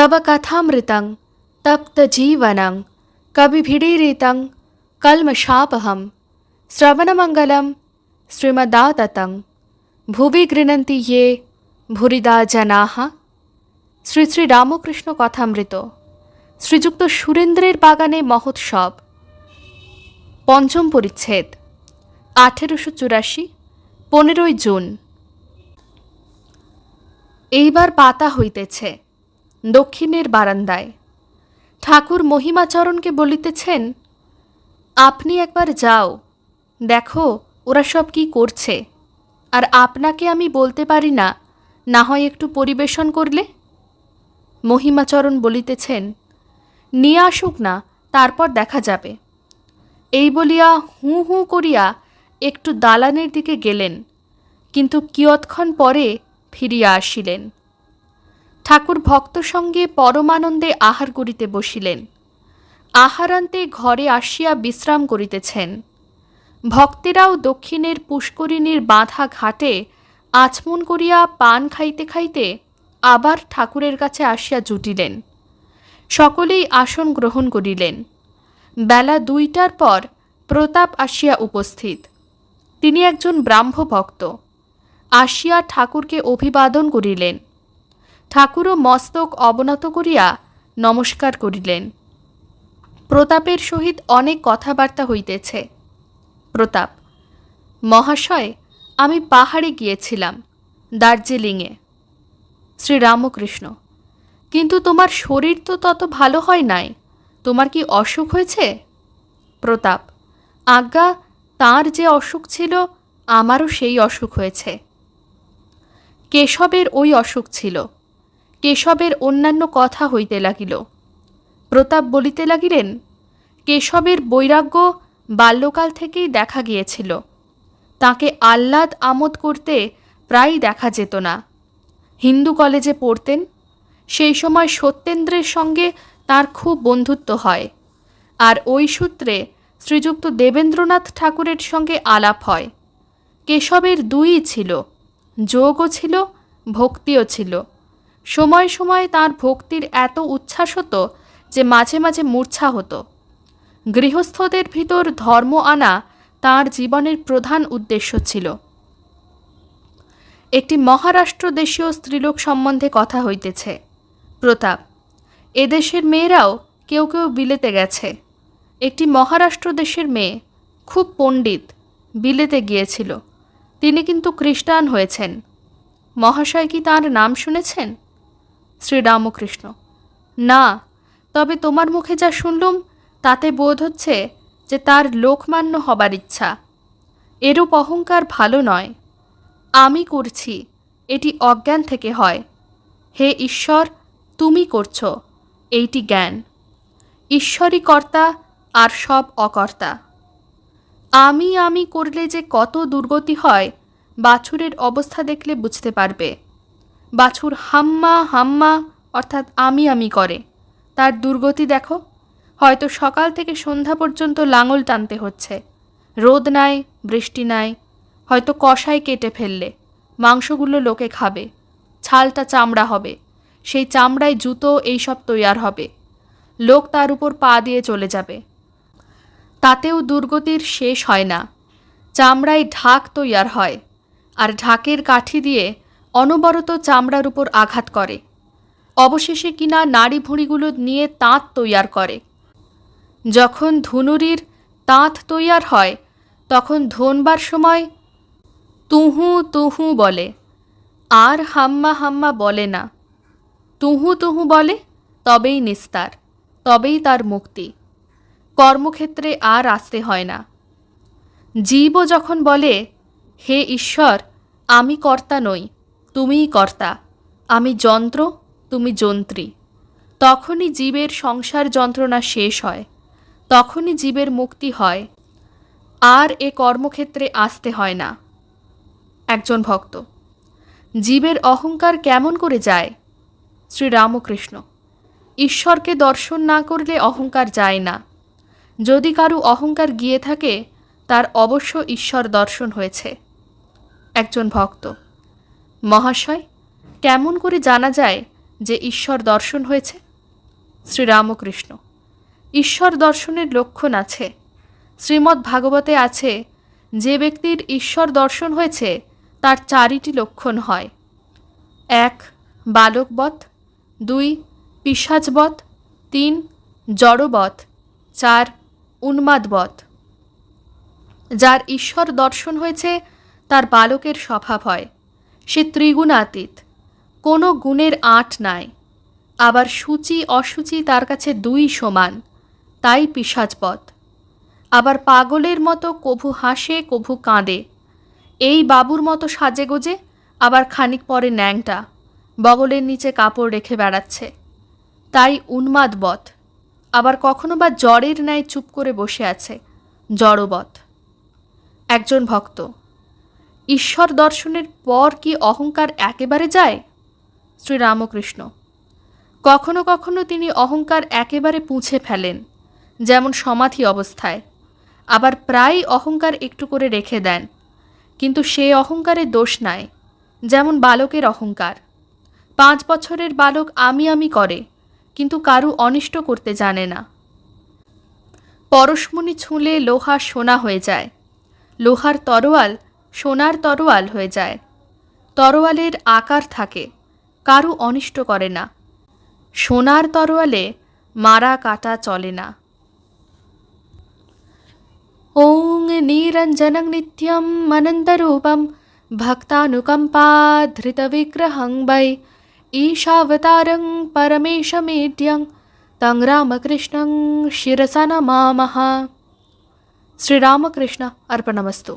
तव कथामृतं तप्तजीवनं कविभिडीरितं कल्मषापहं श्रवणमङ्गलं श्रीमदाततं ভুবি গৃণন্তি ইয়ে ভুরিদা জানাহ শ্রী শ্রী রামকৃষ্ণ কথামৃত শ্রীযুক্ত সুরেন্দ্রের বাগানে মহোৎসব পঞ্চম পরিচ্ছেদ আঠেরোশো চুরাশি পনেরোই জুন এইবার পাতা হইতেছে দক্ষিণের বারান্দায়। ঠাকুর মহিমাচরণকে বলিতেছেন, আপনি একবার যাও, দেখো ওরা সব কি করছে। আর আপনাকে আমি বলতে পারি না না হয় একটু পরিবেশন করলে? মহিমাচরণ বলিতেছেন, নিয়ে আসুক না, তারপর দেখা যাবে। এই বলিয়া হু হু করিয়া একটু দালানের দিকে গেলেন, কিন্তু কিয়ৎক্ষণ পরে ফিরিয়া আসিলেন। ঠাকুর ভক্ত সঙ্গে পরমানন্দে আহার করিতে বসিলেন। আহারান্তে ঘরে আসিয়া বিশ্রাম করিতেছেন। ভক্তেরাও দক্ষিণের পুষ্করিণীর বাঁধা ঘাটে আচমন করিয়া পান খাইতে খাইতে আবার ঠাকুরের কাছে আসিয়া জুটিলেন। সকলেই আসন গ্রহণ করিলেন। বেলা দুইটার পর প্রতাপ আসিয়া উপস্থিত। তিনি একজন ব্রাহ্ম ভক্ত আসিয়া ঠাকুরকে অভিবাদন করিলেন। ঠাকুরও মস্তক অবনত করিয়া নমস্কার করিলেন। প্রতাপের সহিত অনেক কথাবার্তা হইতেছে। প্রতাপ, মহাশয়, আমি পাহাড়ে গিয়েছিলাম, দার্জিলিংয়ে। শ্রীরামকৃষ্ণ, কিন্তু তোমার শরীর তো তত ভালো হয় নাই, তোমার কি অসুখ হয়েছে? প্রতাপ, আজ্ঞা, তার যে অসুখ ছিল, আমারও সেই অসুখ হয়েছে। কেশবের ওই অসুখ ছিল। কেশবের অন্যান্য কথা হইতে লাগিল। প্রতাপ বলিতে লাগিলেন, কেশবের বৈরাগ্য বাল্যকাল থেকেই দেখা গিয়েছিল। তাকে আহ্লাদ আমোদ করতে প্রায়ই দেখা যেত না। হিন্দু কলেজে পড়তেন, সেই সময় সত্যেন্দ্রের সঙ্গে তার খুব বন্ধুত্ব হয়। আর ওই সূত্রে শ্রীযুক্ত দেবেন্দ্রনাথ ঠাকুরের সঙ্গে আলাপ হয়। কেশবের দুইই ছিল, যোগও ছিল, ভক্তিও ছিল। সময় সময় তার ভক্তির এত উচ্ছ্বাস হতো যে মাঝে মাঝে মূর্ছা হতো। গৃহস্থদের ভিতর ধর্ম আনা তার জীবনের প্রধান উদ্দেশ্য ছিল। একটি মহারাষ্ট্র দেশীয় স্ত্রীলোক সম্বন্ধে কথা হইতেছে। প্রতাপ এদেশের মেয়েরাও কেউ কেউ বিলেতে গেছে। একটি মহারাষ্ট্র দেশের মেয়ে, খুব পণ্ডিত, বিলেতে গিয়েছিল। তিনি কিন্তু খ্রিস্টান হয়েছেন। মহাশয় কি তার নাম শুনেছেন? শ্রীরামকৃষ্ণ। না, তবে তোমার মুখে যা শুনলুম, তাতে বোধ হচ্ছে যে তার লোকমান্য হবার ইচ্ছা। এরূপ অহংকার ভালো নয়। আমি করছি, এটি অজ্ঞান থেকে হয়। হে ঈশ্বর, তুমি করছ, এইটি জ্ঞান। ঈশ্বরই কর্তা, আর সব অকর্তা। আমি আমি করলে যে কত দুর্গতি হয়, বাছুরের অবস্থা দেখলে বুঝতে পারবে। বাছুর হাম্মা হাম্মা, অর্থাৎ আমি আমি করে। তার দুর্গতি দেখো। হয়তো সকাল থেকে সন্ধ্যা পর্যন্ত লাঙল টানতে হচ্ছে। রোদ নাই, বৃষ্টি নাই। হয়তো কষাই কেটে ফেললে। মাংসগুলো লোকে খাবে। ছালটা চামড়া হবে। সেই চামড়ায় জুতো এইসব তৈয়ার হবে। লোক তার উপর পা দিয়ে চলে যাবে। তাতেও দুর্গতির শেষ হয় না। চামড়ায় ঢাক তৈয়ার হয়। আর ঢাকের কাঠি দিয়ে অনবরত চামড়ার উপর আঘাত করে। অবশেষে কিনা নাড়ি ভুঁড়িগুলো নিয়ে তাঁত তৈয়ার করে। যখন ধুনুরির তাঁত তৈয়ার হয়, তখন ধনবার সময় তুহু তুহু বলে। আর হাম্মা হাম্মা বলে না। তুহু তুহু বলে, তবেই নিস্তার, তবেই তার মুক্তি। কর্মক্ষেত্রে আর আসতে হয় না। জীবও যখন বলে, হে ঈশ্বর, আমি কর্তা নই। তুমিই কর্তা, আমি যন্ত্র, তুমি যন্ত্রী। তখনই জীবের সংসার যন্ত্রণা শেষ হয়, তখনই জীবের মুক্তি হয়, আর এ কর্মক্ষেত্রে আসতে হয় না। একজন ভক্ত, জীবের অহংকার কেমন করে যায়? শ্রীরামকৃষ্ণ, ঈশ্বরকে দর্শন না করলে অহংকার যায় না। যদি কারও অহংকার গিয়ে থাকে, তার অবশ্য ঈশ্বর দর্শন হয়েছে। একজন ভক্ত মহাশয়, কেমন করে জানা যায় যে ঈশ্বর দর্শন হয়েছে? শ্রীরামকৃষ্ণ, ঈশ্বর দর্শনের লক্ষণ আছে। শ্রীমদ্ ভাগবতে আছে, যে ব্যক্তির ঈশ্বর দর্শন হয়েছে, তার চারিটি লক্ষণ হয়। এক বালকবধ দুই পিসাজবধ তিন জড়বধ চার উন্মাদবধ যার ঈশ্বর দর্শন হয়েছে, তার বালকের স্বভাব হয়। সে ত্রিগুণাতীত। কোনো গুণের আট নাই। আবার সূচি, অসুচি তার কাছে দুই সমান, তাই পিসাজবধ আবার পাগলের মতো কভু হাসে, কভু কাঁদে। এই বাবুর মতো সাজে গোজে, আবার খানিক পরে ন্যাংটা, বগলের নিচে কাপড় রেখে বেড়াচ্ছে। তাই উন্মাদবধ আবার কখনো বা জ্বরের ন্যায় চুপ করে বসে আছে, জড়বধ। একজন ভক্ত। ঈশ্বর দর্শনের পর কি অহংকার একেবারে যায়? শ্রীরামকৃষ্ণ। কখনো কখনো তিনি অহংকার একেবারে পুঁছে ফেলেন, যেমন সমাধি অবস্থায়। আবার প্রায় অহংকার একটু করে রেখে দেন, কিন্তু সে অহংকারে দোষ নাই, যেমন বালকের অহংকার। পাঁচ বছরের বালক আমি আমি করে, কিন্তু কারু অনিষ্ট করতে জানে না। পরশমণি ছুঁলে লোহা সোনা হয়ে যায়। লোহার তরোয়াল সোনার তরোয়াল হয়ে যায় তরোয়ালের আকার থাকে কারু অনিষ্ট করে না সোনার তরোয়ালে মারা কাটা চলে না ॐ निरञ्जनं नित्यम् अनन्तरूपं भक्तानुकम्पाधृतविग्रहं वै ईशावतारं परमेशमेड्यं तं रामकृष्णं शिरसा नमामः श्रीरामकृष्ण अर्पणमस्तु